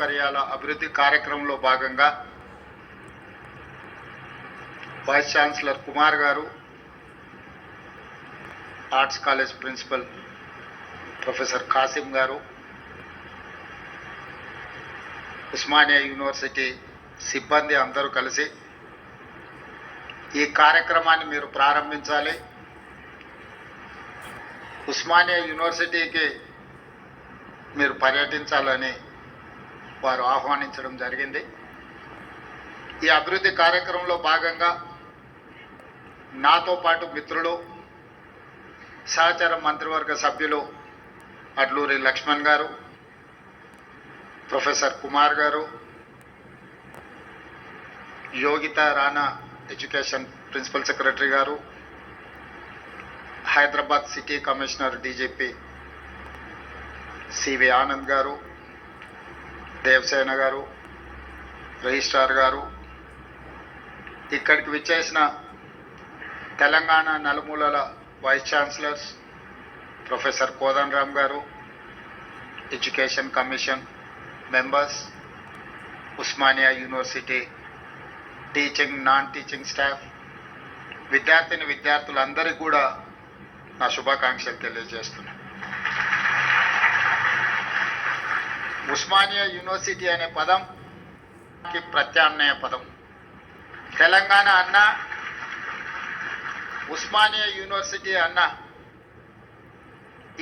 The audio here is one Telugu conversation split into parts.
సౌకర్యాల అభివృద్ధి కార్యక్రమంలో భాగంగా vice chancellor Kumar garu arts college principal professor Kasim garu Osmania university సిబ్బంది అందరూ కలిసి ఈ కార్యక్రమాన్ని మీరు ప్రారంభించాలి. ఉస్మానియా యూనివర్సిటీకి మీరు పర్యటించాలని వారు ఆహ్వానించడం జరిగింది. ఈ అభివృద్ధి కార్యక్రమంలో భాగంగా నాతో పాటు మిత్రులు సహచార మంత్రివర్గ సభ్యులు Adluri Laxman garu professor Kumar garu Yogita Rana education principal secretary garu Hyderabad city commissioner DGP C V Anand garu Devasena garu registrar గారు ఇక్కడికి విచ్చేసిన తెలంగాణ నలుమూలల vice chancellors professor Kodandaram garu education commission members Osmania university teaching non teaching staff విద్యార్థిని విద్యార్థులందరికీ కూడా నా శుభాకాంక్షలు తెలియజేస్తున్నాను. ఉస్మానియా యూనివర్సిటీ అనే పదం కి ప్రత్యామ్నాయ పదం. తెలంగాణ అన్న ఉస్మానియా యూనివర్సిటీ అన్న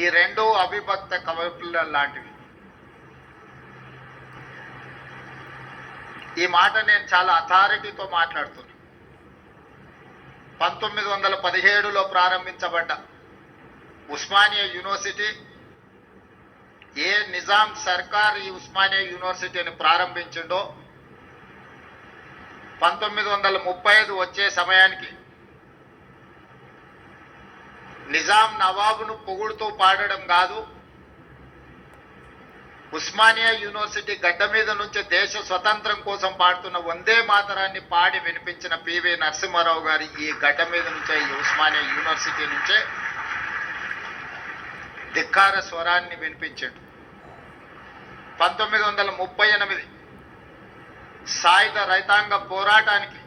ఈ రెండు అవిభక్త కవిపుల లాంటివి. ఈ మాట నేను చాలా అథారిటీతో మాట్లాడుతున్నాను పంతొమ్మిది వందల పదిహేడులో ప్రారంభించబడ్డ ఉస్మానియా యూనివర్సిటీ ఏ నిజాం సర్కార్ ఈ ఉస్మానియా యూనివర్సిటీని ప్రారంభించిండో పంతొమ్మిది వందల ముప్పై ఐదు వచ్చే సమయానికి నిజాం నవాబును పొగుడుతూ పాడడం కాదు ఉస్మానియా యూనివర్సిటీ గడ్డ మీద నుంచి దేశ స్వతంత్రం కోసం పాడుతున్న వందే మాతరాన్ని పాడి వినిపించిన పివి నరసింహారావు గారి ఈ గడ్డ మీద నుంచే ఈ ఉస్మానియా యూనివర్సిటీ నుంచే ధిక్కార స్వరాన్ని వినిపించాడు. పంతొమ్మిది వందల ముప్పై ఎనిమిది సాయుధ రైతాంగ పోరాటానికి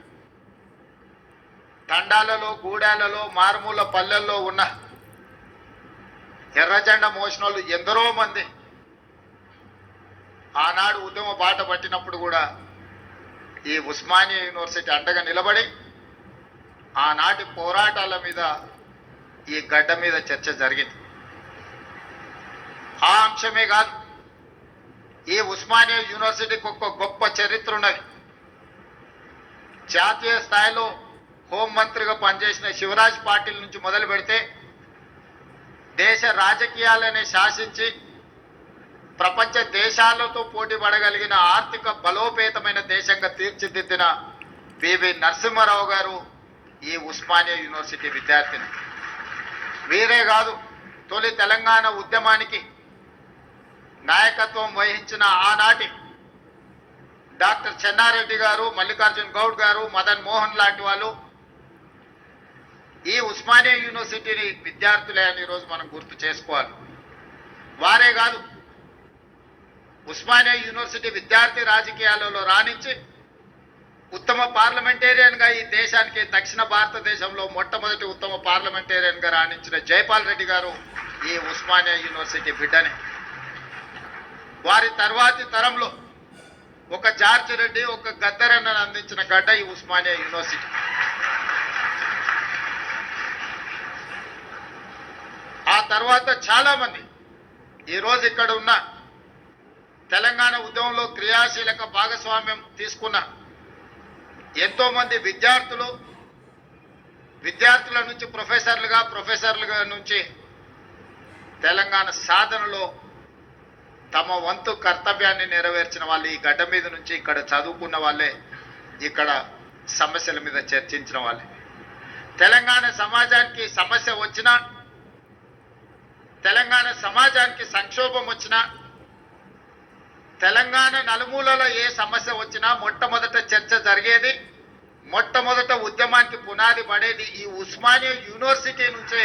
తండాలలో గూడాలలో మారుమూల పల్లెల్లో ఉన్న ఎర్రజెండ మోసిన వాళ్ళు ఎందరో మంది ఆనాడు ఉద్యమ బాట పట్టినప్పుడు కూడా ఈ ఉస్మానియా యూనివర్సిటీ అండగా నిలబడి ఆనాటి పోరాటాల మీద ఈ గడ్డ మీద చర్చ జరిగింది. ఆ అంశమే కాదు. ఈ ఉస్మానియా యూనివర్సిటీకి ఒక గొప్ప చరిత్ర ఉన్నది. జాతీయ స్థాయిలో హోంమంత్రిగా పనిచేసిన శివరాజ్ పాటిల్ నుంచి మొదలు పెడితే దేశ రాజకీయాలని శాసించి ప్రపంచ దేశాలతో పోటీ పడగలిగిన ఆర్థిక బలోపేతమైన దేశంగా తీర్చిదిద్దిన పివి నరసింహారావు గారు ఈ ఉస్మానియా యూనివర్సిటీ విద్యార్థిని. వీరే కాదు తొలి తెలంగాణ ఉద్యమానికి నాయకత్వం వహించిన ఆనాటి డాక్టర్ చెన్నారెడ్డి గారు మల్లికార్జున్ గౌడ్ గారు మదన్ మోహన్ లాంటి వాళ్ళు ఈ ఉస్మానియా యూనివర్సిటీని విద్యార్థులే అని ఈరోజు మనం గుర్తు చేసుకోవాలి. వారే కాదు ఉస్మానియా యూనివర్సిటీ విద్యార్థి రాజకీయాలలో రాణించి ఉత్తమ పార్లమెంటేరియన్గా ఈ దేశానికి దక్షిణ భారతదేశంలో మొట్టమొదటి ఉత్తమ పార్లమెంటేరియన్గా రాణించిన జైపాల్ రెడ్డి గారు ఈ ఉస్మానియా యూనివర్సిటీ బిడ్డనే. వారి తర్వాతి తరంలో ఒక జార్జ్ రెడ్డి ఒక గద్దరన్నను అందించిన గడ్డ ఈ ఉస్మానియా యూనివర్సిటీ. ఆ తర్వాత చాలామంది ఈరోజు ఇక్కడ ఉన్న తెలంగాణ ఉద్యమంలో క్రియాశీలక భాగస్వామ్యం తీసుకున్న ఎంతోమంది విద్యార్థులు విద్యార్థుల నుంచి ప్రొఫెసర్లుగా ప్రొఫెసర్లుగా నుంచి తెలంగాణ సాధనలో తమ వంతు కర్తవ్యాన్ని నెరవేర్చిన వాళ్ళు ఈ గడ్డ మీద నుంచి ఇక్కడ చదువుకున్న వాళ్ళే ఇక్కడ సమస్యల మీద చర్చించిన వాళ్ళే. తెలంగాణ సమాజానికి సమస్య వచ్చినా తెలంగాణ సమాజానికి సంక్షోభం వచ్చినా తెలంగాణ నలుమూలలో ఏ సమస్య వచ్చినా మొట్టమొదట చర్చ జరిగేది మొట్టమొదట ఉద్యమానికి పునాది పడేది ఈ ఉస్మానియా యూనివర్సిటీ నుంచే.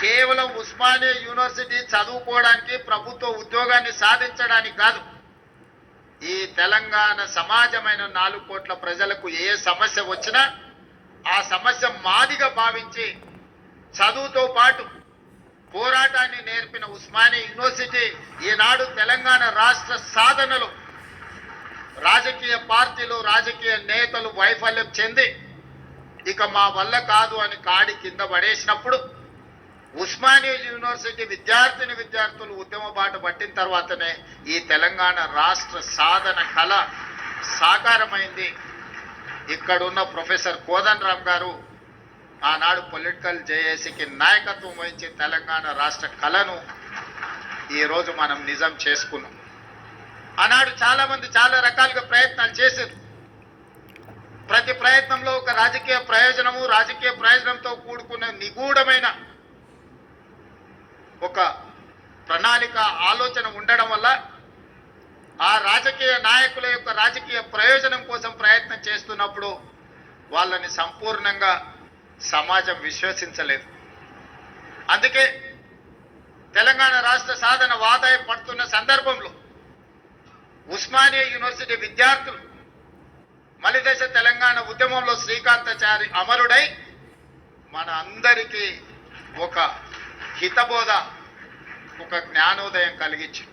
కేవలం ఉస్మానియా యూనివర్సిటీ చదువుకోవడానికి ప్రభుత్వ ఉద్యోగాన్ని సాధించడానికి కాదు. ఈ తెలంగాణ సమాజమైన నాలుగు కోట్ల ప్రజలకు ఏ సమస్య వచ్చినా ఆ సమస్య మాదిగా భావించి చదువుతో పాటు పోరాటాన్ని నేర్పిన ఉస్మానియా యూనివర్సిటీ ఈనాడు తెలంగాణ రాష్ట్ర సాధనలో రాజకీయ పార్టీలు రాజకీయ నేతలు వైఫల్యం చెంది ఇక మా వల్ల కాదు అని కాడి కింద పడేసినప్పుడు ఉస్మానియా యూనివర్సిటీ విద్యార్థిని విద్యార్థులు ఉద్యమ బాట పట్టిన తర్వాతనే ఈ తెలంగాణ రాష్ట్ర సాధన కళ సాకారమైంది. ఇక్కడున్న ప్రొఫెసర్ కోదండరామ్ గారు ఆనాడు పొలిటికల్ జేఏసీకి నాయకత్వం వహించి తెలంగాణ రాష్ట్ర కళను ఈరోజు మనం నిజం చేసుకున్నాం. ఆనాడు చాలామంది చాలా రకాలుగా ప్రయత్నాలు చేశారు. ప్రతి ప్రయత్నంలో ఒక రాజకీయ ప్రయోజనము రాజకీయ ప్రయోజనంతో కూడుకున్న నిగూఢమైన ఒక ప్రణాళిక ఆలోచన ఉండడం వల్ల ఆ రాజకీయ నాయకుల యొక్క రాజకీయ ప్రయోజనం కోసం ప్రయత్నం చేస్తున్నప్పుడు వాళ్ళని సంపూర్ణంగా సమాజం విశ్వసించలేదు. అందుకే తెలంగాణ రాష్ట్ర సాధన వాదాయ పడుతున్న సందర్భంలో ఉస్మానియా యూనివర్సిటీ విద్యార్థులు మలిదశ తెలంగాణ ఉద్యమంలో శ్రీకాంతాచారి అమరుడై మన అందరికీ ఒక హితబోధ ఒక జ్ఞానోదయం కలిగించి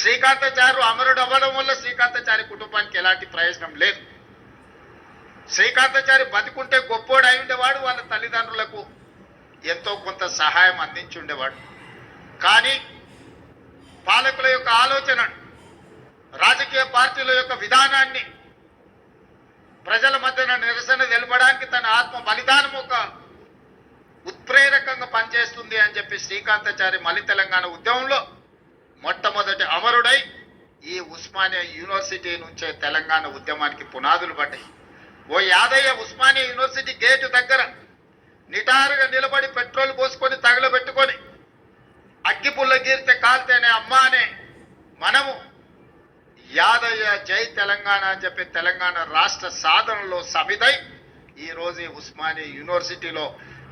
శ్రీకాంతచారు అమరుడు అవ్వడం వల్ల శ్రీకాంతచారి కుటుంబానికి ఎలాంటి ప్రయోజనం లేదు. శ్రీకాంతచారి బతికుంటే గొప్పోడు అయి ఉండేవాడు వాళ్ళ తల్లిదండ్రులకు ఎంతో కొంత సహాయం అందించి ఉండేవాడు. కానీ పాలకుల యొక్క ఆలోచన రాజకీయ పార్టీల యొక్క విధానాన్ని ప్రజల మధ్యన నిరసన తెలపడానికి తన ఆత్మ బలిదానం ఒక ఉత్ప్రేరకంగా పనిచేస్తుంది అని చెప్పి శ్రీకాంతాచారి మళ్ళీ తెలంగాణ ఉద్యమంలో మొట్టమొదటి అమరుడై ఈ ఉస్మానియా యూనివర్సిటీ నుంచే తెలంగాణ ఉద్యమానికి పునాదులు పడ్డాయి. ఓ యాదయ్య ఉస్మానియా యూనివర్సిటీ గేటు దగ్గర నిటారుగా నిలబడి పెట్రోల్ పోసుకొని తగలబెట్టుకొని అగ్గిపుల్ల గీరితే కాల్తేనే అమ్మ అనే మనము యాదయ్య జై తెలంగాణ అని చెప్పి తెలంగాణ రాష్ట్ర సాధనలో సమిదై ఈరోజు ఉస్మానియా యూనివర్సిటీలో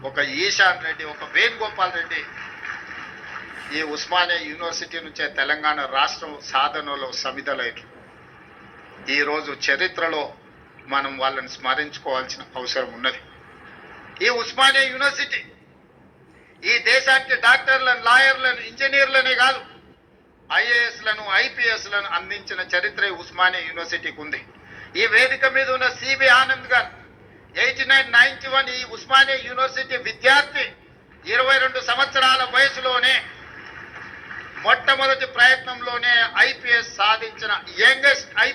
ఒక ఈశాన్ రెడ్డి ఒక వేణుగోపాల్ రెడ్డి ఈ ఉస్మానియా యూనివర్సిటీ నుంచే తెలంగాణ రాష్ట్రం సాధనలో సమిధలైన ఈరోజు చరిత్రలో మనం వాళ్ళని స్మరించుకోవాల్సిన అవసరం ఉన్నది. ఈ ఉస్మానియా యూనివర్సిటీ ఈ దేశానికి డాక్టర్లను లాయర్లను ఇంజనీర్లనే కాదు ఐఏఎస్లను ఐపీఎస్లను అందించిన చరిత్ర ఉస్మానియా యూనివర్సిటీకి ఉంది. ఈ వేదిక మీద ఉన్న సిబి ఆనంద్ గారు ఎయిటీ నైన్ నైన్టీ వన్ ఈ ఉస్మానియా యూనివర్సిటీ విద్యార్థి ఇరవై రెండు సంవత్సరాల వయసులోనే మొట్టమొదటి ప్రయత్నంలోనే ఐపీఎస్ సాధించిన యంగెస్ట్ ఐ